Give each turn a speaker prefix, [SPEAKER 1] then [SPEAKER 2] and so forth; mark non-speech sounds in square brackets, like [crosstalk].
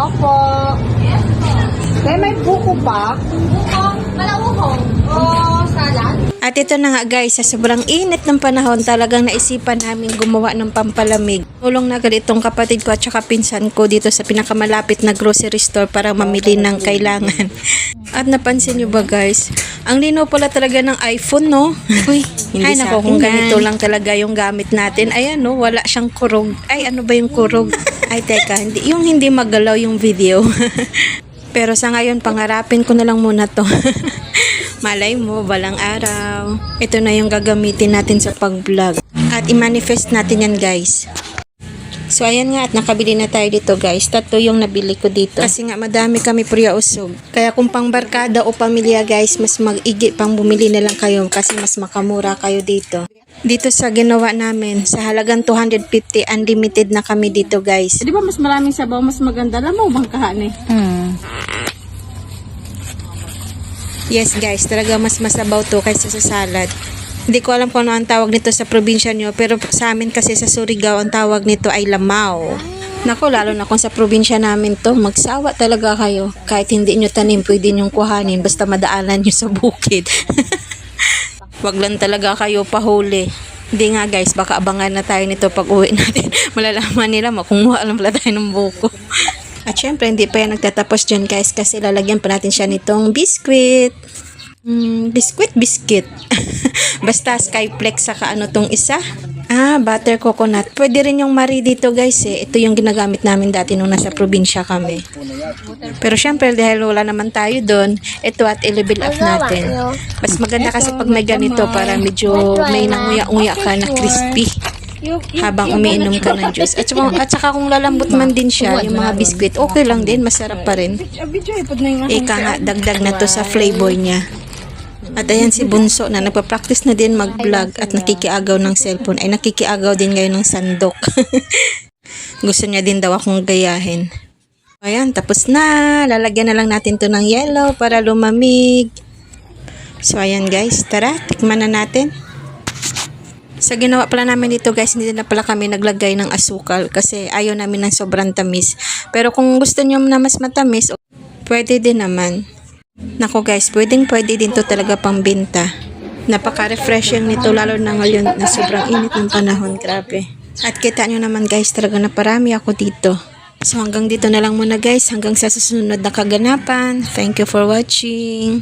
[SPEAKER 1] Opo. Kaya may buko pa.
[SPEAKER 2] Ukong, malauhong. O salad.
[SPEAKER 3] At ito na nga guys, sa sobrang init ng panahon, talagang naisipan namin gumawa ng pampalamig. Tulong na agad itong kapatid ko at saka pinsan ko dito sa pinakamalapit na grocery store para mamili ng kailangan. [laughs] At napansin nyo ba guys, ang lino pala talaga ng iPhone no? Uy, [laughs]
[SPEAKER 1] Hindi
[SPEAKER 3] Ay
[SPEAKER 1] sa
[SPEAKER 3] nako, kung ganito lang talaga yung gamit natin. Ayan no, wala siyang kurog. Ay, ano ba yung kurog? [laughs] Ay, teka, hindi, yung hindi magalaw yung video. [laughs] Pero sa ngayon, pangarapin ko na lang muna to. Malay mo, balang araw. Ito na yung gagamitin natin sa pag-vlog. At i-manifest natin yan guys. So ayan nga at nakabili na tayo dito guys. Tatlo yung nabili ko dito. Kasi nga madami kami priya usog. Kaya kung pang barkada o pamilya guys, mas mag-igi pang bumili na lang kayo kasi mas makamura kayo dito. Dito sa ginawa namin, sa halagang 250, unlimited na kami dito guys.
[SPEAKER 1] Eh, di ba mas maraming sabaw, mas maganda? Alam mo bang kahan eh?
[SPEAKER 3] Hmm. Yes guys, talaga mas masabaw to kaysa sa salad. Hindi ko alam kung ano ang tawag nito sa probinsya nyo, pero sa amin kasi sa Surigao, ang tawag nito ay lamaw. Nako, lalo na kung sa probinsya namin to, magsawa talaga kayo. Kahit hindi nyo tanim, pwede nyo kuhanin, basta madaanan nyo sa bukid. [laughs] Wag lang talaga kayo pahuli. Hindi nga guys, baka abangan na tayo nito pag uwi [laughs] natin. Malalaman nila, makunguha lang pala tayo ng buko. At syempre, hindi pa yan nagtatapos dyan guys kasi lalagyan pa natin siya nitong biskwit. Mm, biskwit, biscuit. [laughs] Basta skyflex saka ano tong isa. Ah, butter coconut. Pwede rin yung Marie dito guys eh. Ito yung ginagamit namin dati nung nasa probinsya kami. Pero syempre dahil wala naman tayo doon, ito at i-level up natin. Mas maganda kasi pag may ganito para medyo may nanguya-nguya ka na crispy habang umiinom ka ng juice. At saka, at saka kung lalambot man din siya, yung mga biskwit, okay lang din, masarap pa rin. Ika nga, dagdag na to sa flavor niya. At ayan si Bunso na nagpa-practice na din mag-vlog at nakikiagaw ng cellphone. Ay nakikiagaw din ngayon ng sandok. [laughs] Gusto niya din daw akong gayahin. Ayan, tapos na. Lalagyan na lang natin to ng yellow para lumamig. So ayan guys, tara, tikman na natin. Sa ginawa pala namin dito guys, hindi na pala kami naglagay ng asukal kasi ayaw namin ng sobrang tamis. Pero kung gusto niyo na mas matamis, pwede din naman. Nako guys, pwedeng pwede din to talaga pambinta. Napaka-refreshing nito lalo na ngayon na sobrang init ng panahon, grabe. At kita nyo naman guys, talaga na parami ako dito. So hanggang dito na lang muna guys, hanggang sa susunod na kaganapan. Thank you for watching.